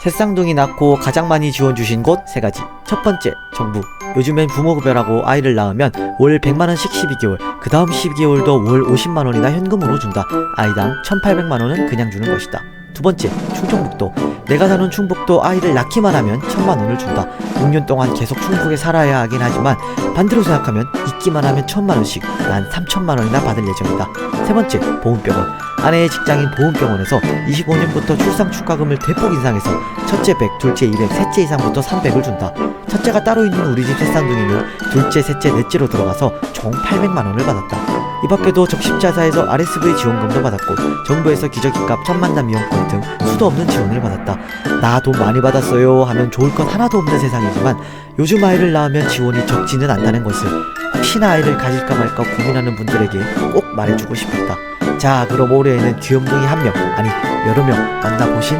새쌍둥이 낳고 가장 많이 지원 주신 곳 세 가지. 첫 번째, 정부. 요즘엔 부모급여라고 아이를 낳으면 월 100만원씩 12개월, 그 다음 12개월도 월 50만원이나 현금으로 준다. 아이당 1800만원은 그냥 주는 것이다. 두 번째, 충청북도. 내가 사는 충북도 아이를 낳기만 하면 천만 원을 준다. 6년 동안 계속 충북에 살아야 하긴 하지만 반대로 생각하면 있기만 하면 천만 원씩 난 3천만 원이나 받을 예정이다. 세 번째, 보험병원. 아내의 직장인 보험병원에서 25년부터 출산 축가금을 대폭 인상해서 첫째 100, 둘째 200, 셋째 이상부터 300을 준다. 첫째가 따로 있는 우리 집 셋쌍둥이는 둘째, 셋째, 넷째로 들어가서 총 800만 원을 받았다. 이 밖에도 적십자사에서 RSV 지원금도 받았고 정부에서 기저귀값 천만남 이용권 등 수도 없는 지원을 받았다. 나 돈 많이 받았어요 하면 좋을 것 하나도 없는 세상이지만 요즘 아이를 낳으면 지원이 적지는 않다는 것을 혹시나 아이를 가질까 말까 고민하는 분들에게 꼭 말해주고 싶었다. 자 그럼 올해에는 귀염둥이 한 명 아니 여러 명 만나보신